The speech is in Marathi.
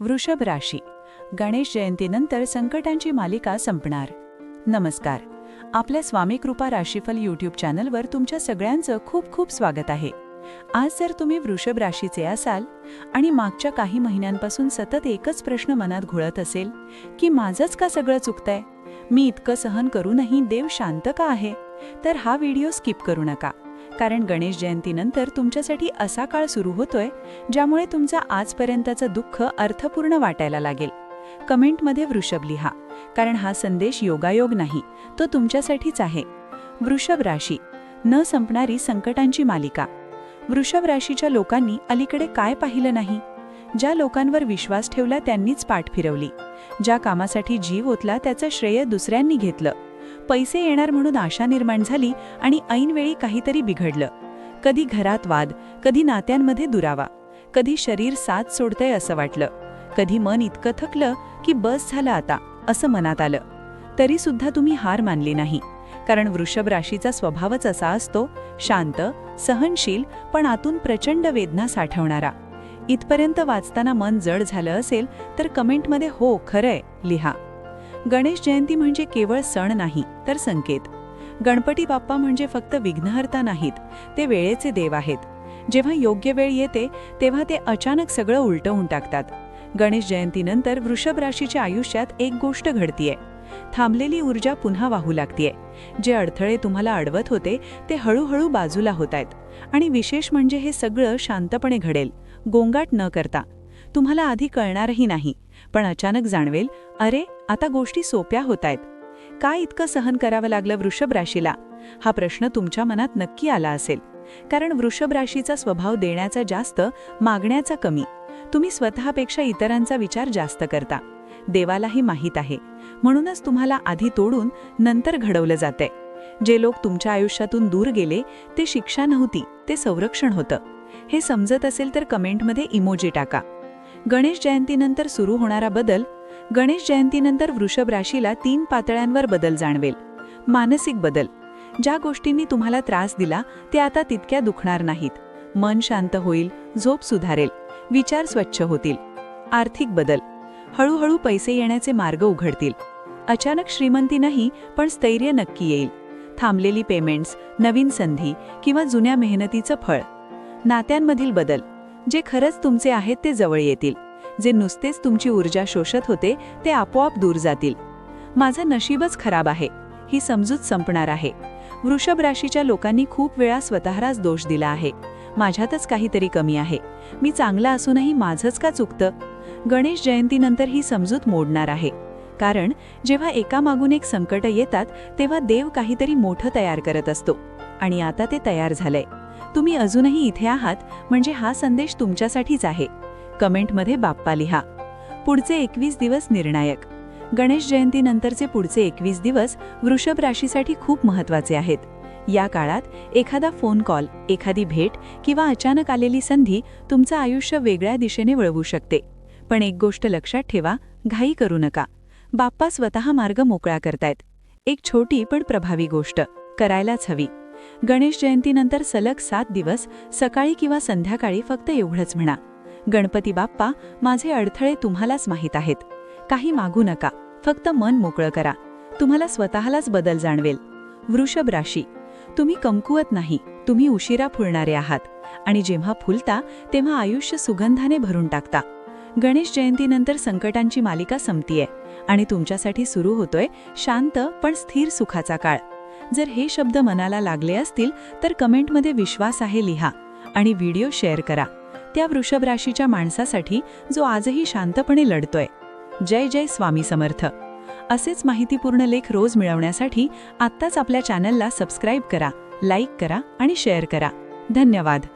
वृषभ राशी. गणेश जयंतीनंतर संकटांची मालिका संपणार. नमस्कार. आपल्या स्वामी कृपा राशीफल यूट्यूब चॅनलवर तुमच्या सगळ्यांचं खूप खूप स्वागत आहे. आज जर तुम्ही वृषभ राशीचे असाल आणि मागच्या काही महिन्यांपासून सतत एकच प्रश्न मनात घोळत असेल की माझंच का सगळं चुकतंय? मी इतकं सहन करूनही देव शांत का आहे? तर हा व्हिडिओ स्किप करू नका. कारण गणेश जयंतीनंतर तुमच्यासाठी असा काळ सुरू होतोय ज्यामुळे तुमचं आजपर्यंतचं दुःख अर्थपूर्ण वाटायला लागेल. कमेंटमध्ये वृषभ लिहा कारण हा संदेश योगायोग नाही तो तुमच्यासाठीच आहे. वृषभ राशी न संपणारी संकटांची मालिका. वृषभ राशीच्या लोकांनी अलीकडे काय पाहिलं नाही? ज्या लोकांवर विश्वास ठेवला त्यांनीच पाठ फिरवली. ज्या कामासाठी जीव ओतला त्याचं श्रेय दुसऱ्यांनी घेतलं. पैसे येणार म्हणून आशा निर्माण झाली आणि ऐनवेळी काहीतरी बिघडलं. कधी घरात वाद कधी नात्यांमध्ये दुरावा कधी शरीर साथ सोडतंय असं वाटलं. कधी मन इतकं थकलं की बस झालं आता असं मनात आलं. तरी सुद्धा तुम्ही हार मानली नाही. कारण वृषभ राशीचा स्वभावच असा असतो शांत सहनशील पण आतून प्रचंड वेदना साठवणारा. इथपर्यंत वाचताना मन जड झालं असेल तर कमेंटमध्ये हो खरंय लिहा. गणेश जयंती म्हणजे केवळ सण नाही तर संकेत. गणपती बाप्पा म्हणजे फक्त विघ्नहर्ता नाहीत ते वेळेचे देव आहेत. जेव्हा योग्य वेळ येते तेव्हा ते अचानक सगळं उलटवून टाकतात. गणेश जयंतीनंतर वृषभ राशीच्या आयुष्यात एक गोष्ट घडतीये. थांबलेली ऊर्जा पुन्हा वाहू लागतीये. जे अडथळे तुम्हाला अडवत होते ते हळूहळू बाजूला होत आहेत आणि विशेष म्हणजे हे सगळं शांतपणे घडेल. गोंगाट न करता. तुम्हाला आधी कळणारही नाही. पण अचानक जाणवेल अरे आता गोष्टी सोप्या होत आहेत काय इतकं सहन करावं लागलं वृषभ राशीला? हा प्रश्न तुमच्या मनात नक्की आला असेल. कारण वृषभ राशीचा स्वभाव देण्याचा जास्त मागण्याचा कमी. तुम्ही स्वतःपेक्षा इतरांचा विचार जास्त करता. देवालाही माहीत आहे. म्हणूनच तुम्हाला आधी तोडून नंतर घडवलं जातंय. जे लोक तुमच्या आयुष्यातून दूर गेले ते शिक्षा नव्हती ते संरक्षण होतं. हे समजत असेल तर कमेंटमध्ये इमोजी टाका. गणेश जयंतीनंतर सुरू होणारा बदल गणेश जयंतीनंतर वृषभ राशीला तीन पातळ्यांवर बदल जाणवेल. मानसिक बदल. ज्या गोष्टींनी तुम्हाला त्रास दिला ते आता तितक्या दुखणार नाहीत. मन शांत होईल झोप सुधारेल विचार स्वच्छ होतील. आर्थिक बदल. हळूहळू पैसे येण्याचे मार्ग उघडतील. अचानक श्रीमंती नाही पण स्थैर्य नक्की येईल. थांबलेली पेमेंट्स नवीन संधी किंवा जुन्या मेहनतीचं फळ. नात्यांमधील बदल. जे खरंच तुमचे आहेत ते जवळ येतील. जे नुसतेच तुमची ऊर्जा शोषत होते ते आपोआप दूर जातील. माझं नशीबच खराब आहे. ही समजूत संपणार आहे. वृषभ राशीच्या लोकांनी खूप वेळा स्वतःलाच दोष दिला आहे. माझ्यातच काहीतरी कमी आहे. मी चांगला असूनही माझंच का चुकतं? गणेश जयंतीनंतर ही समजूत मोडणार आहे. कारण जेव्हा एकामागून एक संकट येतात तेव्हा देव काहीतरी मोठं तयार करत असतो. आणि आता ते तयार झालंय. तुम्ही अजूनही इथे आहात म्हणजे हा संदेश तुमच्यासाठीच आहे. कमेंटमध्ये बाप्पा लिहा. पुढचे एकवीस दिवस निर्णायक. गणेश जयंतीनंतरचे पुढचे एकवीस दिवस वृषभ राशीसाठी खूप महत्त्वाचे आहेत. या काळात एखादा फोन कॉल एखादी भेट किंवा अचानक आलेली संधी तुमचं आयुष्य वेगळ्या दिशेने वळवू शकते. पण एक गोष्ट लक्षात ठेवा घाई करू नका. बाप्पा स्वतः मार्ग मोकळा करतायत. एक छोटी पण प्रभावी गोष्ट करायलाच हवी. गणेश जयंतीनंतर सलग सात दिवस सकाळी किंवा संध्याकाळी फक्त एवढंच म्हणा. गणपती बाप्पा माझे अडथळे तुम्हालाच माहीत आहेत. काही मागू नका. फक्त मन मोकळं करा. तुम्हाला स्वतःलाच बदल जाणवेल. वृषभ राशी. तुम्ही कमकुवत नाही. तुम्ही उशिरा फुलणारे आहात. आणि जेव्हा फुलता तेव्हा आयुष्य सुगंधाने भरून टाकता. गणेश जयंतीनंतर संकटांची मालिका संपतीये. आणि तुमच्यासाठी सुरू होतोय शांत पण स्थिर सुखाचा काळ. जर हे शब्द मनाला लागले असतील तर कमेंटमध्ये विश्वास आहे लिहा आणि व्हिडिओ शेअर करा. त्या वृषभ राशीच्या माणसासाठी जो आजही शांतपणे लढतोय. जय जय स्वामी समर्थ. असेच माहितीपूर्ण लेख रोज मिळवण्यासाठी आत्ताच आपल्या चॅनलला सबस्क्राईब करा लाईक करा आणि शेअर करा. धन्यवाद.